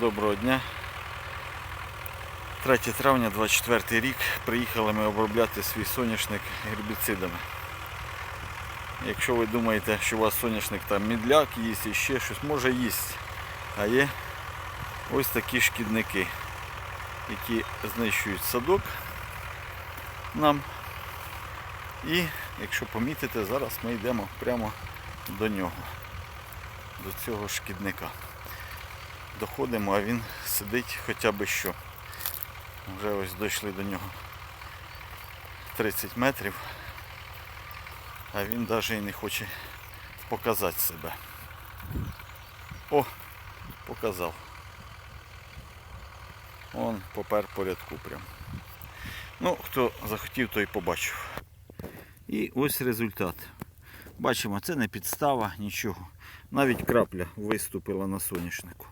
Доброго дня. 3 травня 24 рік. Приїхали ми обробляти свій соняшник гербіцидами. Якщо ви думаєте, що у вас соняшник там мідляк їсть і ще щось, може їсть. А є ось такі шкідники, які знищують садок нам. І якщо помітите, зараз ми йдемо прямо до нього, до цього шкідника доходимо, а він сидить хоча б що. Вже ось дійшли до нього 30 метрів, а він навіть і не хоче показати себе. О, показав. Он попер по рядку прям. Ну, хто захотів, той побачив. І ось результат. Бачимо, це не підстава, нічого. Навіть крапля виступила на соняшнику.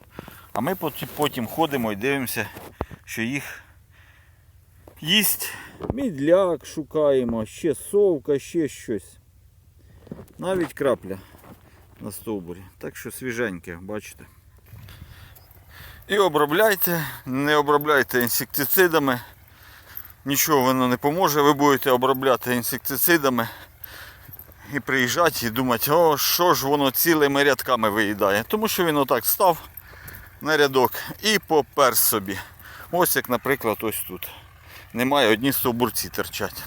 А ми потім ходимо і дивимося, що їх їсть. Мідляк шукаємо, ще совка, ще щось. Навіть крапля на стовбурі. Так що свіженьке, бачите. І обробляйте, не обробляйте інсектицидами. Нічого воно не поможе, ви будете обробляти інсектицидами і приїжджати і думати, о, що ж воно цілими рядками виїдає. Тому що він отак став на рядок і попер собі. Ось як, наприклад, ось тут. Немає, одні стовбурці терчать.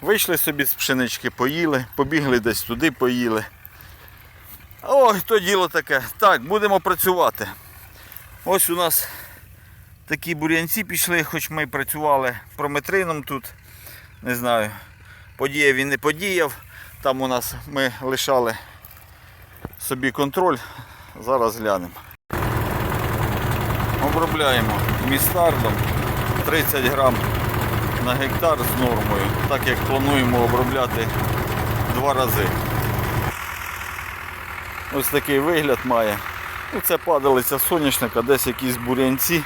Вийшли собі з пшенички, поїли, побігли десь туди, поїли. Ой, то діло таке. Так, будемо працювати. Ось у нас такі бур'янці пішли, хоч ми працювали прометрином тут. Не знаю, подіяв він не подіяв. Там у нас ми лишали собі контроль. Зараз глянемо. Обробляємо містардом 30 грам на гектар з нормою, так як плануємо обробляти два рази. Ось такий вигляд має. Ну, Це падалиця соняшника, десь якісь бурянці.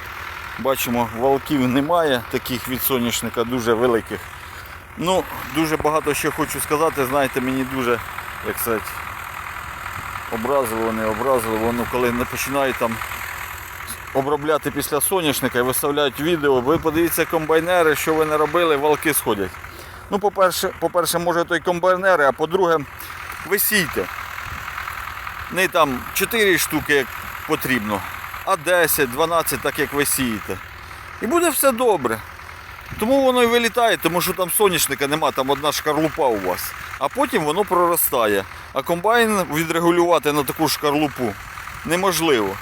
Бачимо, валків немає, таких від соняшника дуже великих. Ну, дуже багато ще хочу сказати, знаєте, мені дуже, як сказати, образливо, не образливо, ну коли не починають там обробляти після соняшника і виставляють відео, ви подивіться комбайнери, що ви не робили, валки сходять. Ну, по-перше, по-перше, може той комбайнери, а по-друге, ви сійте. Не там 4 штуки як потрібно, а 10, 12, так як ви сієте. І буде все добре. Тому воно і вилітає, тому що там соняшника нема, там одна шкарлупа у вас. А потім воно проростає. А комбайн відрегулювати на таку шкарлупу неможливо.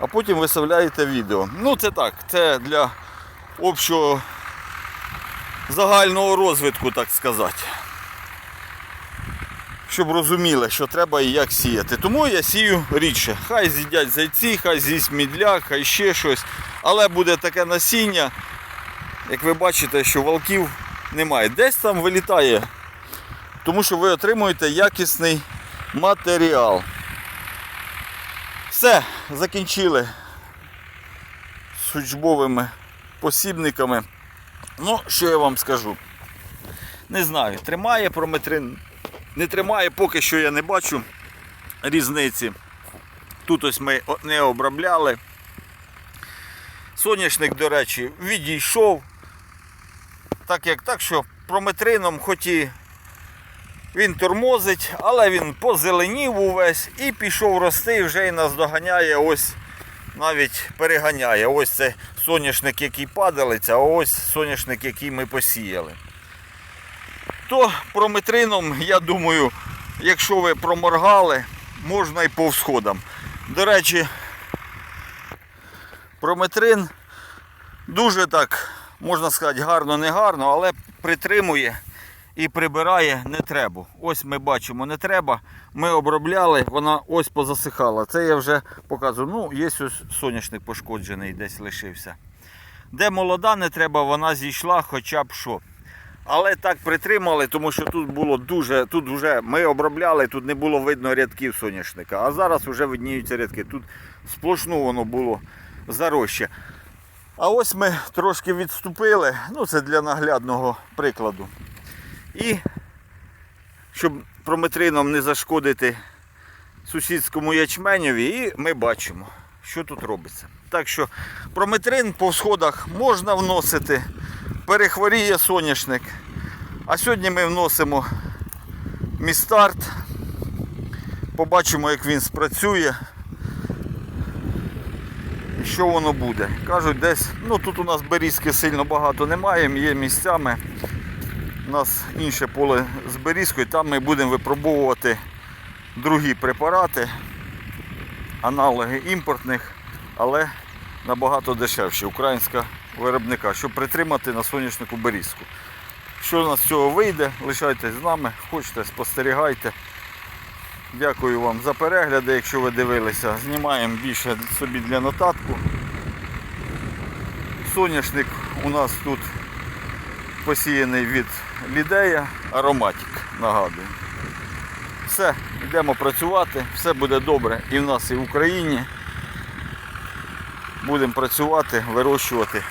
А потім виставляєте відео. Ну це так, це для общого загального розвитку, так сказати. Щоб розуміли, що треба і як сіяти. Тому я сію рідше. Хай з'їдять зайці, хай з'їсть мідляк, хай ще щось. Але буде таке насіння, як ви бачите, що валків немає. Десь там вилітає. Тому що ви отримуєте якісний матеріал. Все, закінчили з учбовими посібниками. Ну, що я вам скажу? Не знаю, тримає прометрин, не тримає, поки що я не бачу різниці. Тут ось ми не обробляли. Соняшник, до речі, відійшов. Так як так, що прометрином, хоч і він тормозить, але він позеленів увесь і пішов рости, і вже і нас доганяє, ось навіть переганяє. Ось це соняшник, який падалиться, а ось соняшник, який ми посіяли. То прометрином, я думаю, якщо ви проморгали, можна і по всходам. До речі, прометрин дуже так, можна сказати, гарно, не гарно, але притримує і прибирає не треба. Ось ми бачимо, не треба. Ми обробляли, вона ось позасихала. Це я вже показую. Ну, є ось соняшник пошкоджений, десь лишився. Де молода не треба, вона зійшла хоча б що. Але так притримали, тому що тут було дуже, тут вже ми обробляли, тут не було видно рядків соняшника. А зараз вже видніються рядки. Тут сплошну воно було зароща. А ось ми трошки відступили, ну це для наглядного прикладу. І щоб прометрином не зашкодити сусідському ячменьові, і ми бачимо, що тут робиться. Так що прометрин по всходах можна вносити, перехворіє соняшник. А сьогодні ми вносимо містарт. Побачимо, як він спрацює. Що воно буде. Кажуть, десь, ну тут у нас берізки сильно багато немає, є місцями. У нас інше поле з берізкою, там ми будемо випробовувати другі препарати, аналоги імпортних, але набагато дешевші українського виробника, щоб притримати на соняшнику берізку. Що у нас з цього вийде, лишайтесь з нами, хочете, спостерігайте. Дякую вам за перегляди, якщо ви дивилися. Знімаємо більше собі для нотатку. Соняшник у нас тут посіяний від лідея, ароматик, нагадую. Все, йдемо працювати, все буде добре і в нас, і в Україні. Будемо працювати, вирощувати.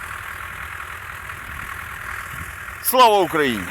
Слава Україні!